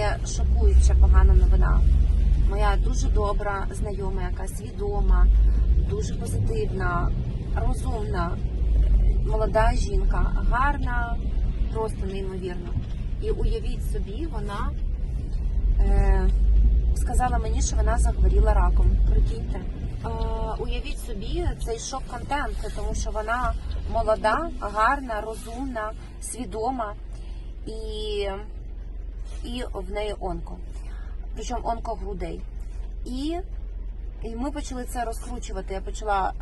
є шокуюча погана новина. Моя дуже добра знайома, яка свідома, дуже позитивна, розумна, молода жінка, гарна, просто неймовірно. І уявіть собі, вона е, сказала мені, що вона захворіла раком. Прикиньте. Е, уявіть собі цей шок-контент, тому що вона молода, гарна, розумна, свідома і, і в неї онко. Причому онко грудей. І, і ми почали це розкручувати. Я почала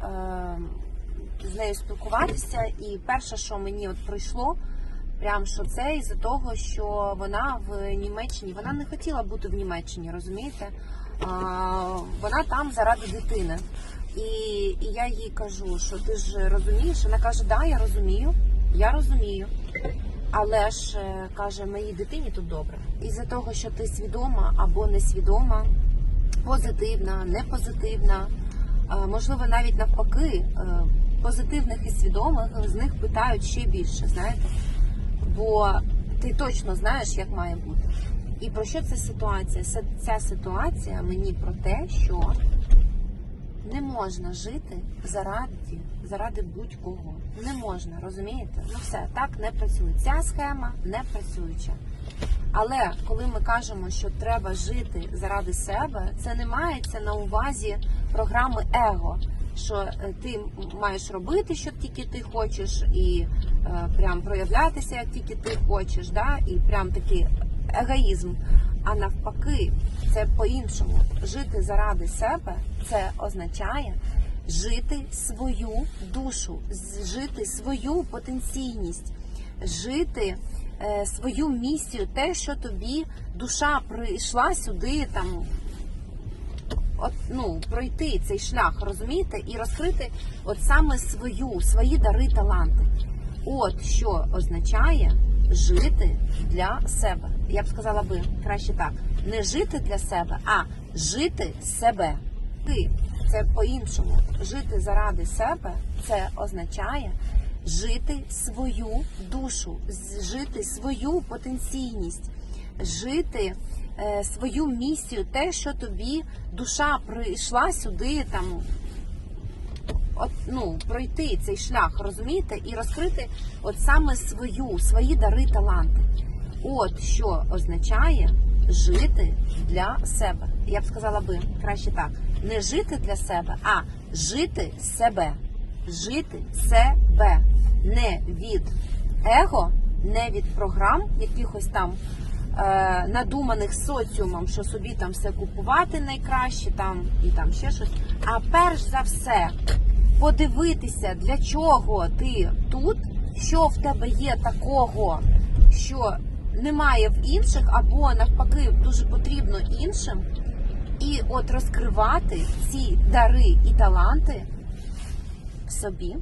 е, з нею спілкуватися, і перше, що мені от прийшло, прям що це із-за того, що вона в Німеччині, вона не хотіла бути в Німеччині, розумієте? А, вона там заради дитини. І, і я їй кажу, що ти ж розумієш? Вона каже, да, я розумію, я розумію. Але ж е, каже, моїй дитині тут добре. Із-за того, що ти свідома або несвідома, позитивна, непозитивна, е, можливо, навіть навпаки, е, позитивних і свідомих з них питають ще більше, знаєте? Бо ти точно знаєш, як має бути. І про що ця ситуація? Ця ситуація мені про те, що не можна жити заради, заради будь-кого. Не можна, розумієте? Ну все, так не працює. Ця схема не працююча. Але коли ми кажемо, що треба жити заради себе, це не мається на увазі програми его. Що е, ти маєш робити, що тільки ти хочеш, і е, прям проявлятися, як тільки ти хочеш, да? і прям такий егоїзм. А навпаки, це по-іншому. Жити заради себе це означає жити свою душу, жити свою потенційність, жити е, свою місію, те, що тобі душа прийшла сюди, там от, ну, пройти цей шлях, розумієте, і розкрити от саме свою, свої дари, таланти. От що означає жити для себе. Я б сказала би краще так: не жити для себе, а жити себе. Ти це по-іншому. Жити заради себе це означає жити свою душу, жити свою потенційність, жити е, свою місію, те, що тобі душа прийшла сюди, там от, ну, пройти цей шлях, розумієте, і розкрити от саме свою, свої дари, таланти. От що означає жити для себе. Я б сказала би краще так: не жити для себе, а жити себе. Жити себе. Не від его, не від програм якихось там е, надуманих соціумом, що собі там все купувати найкраще, там і там ще щось. А перш за все, подивитися, для чого ти тут, що в тебе є такого, що немає в інших, або навпаки дуже потрібно іншим, і от розкривати ці дари і таланти собі.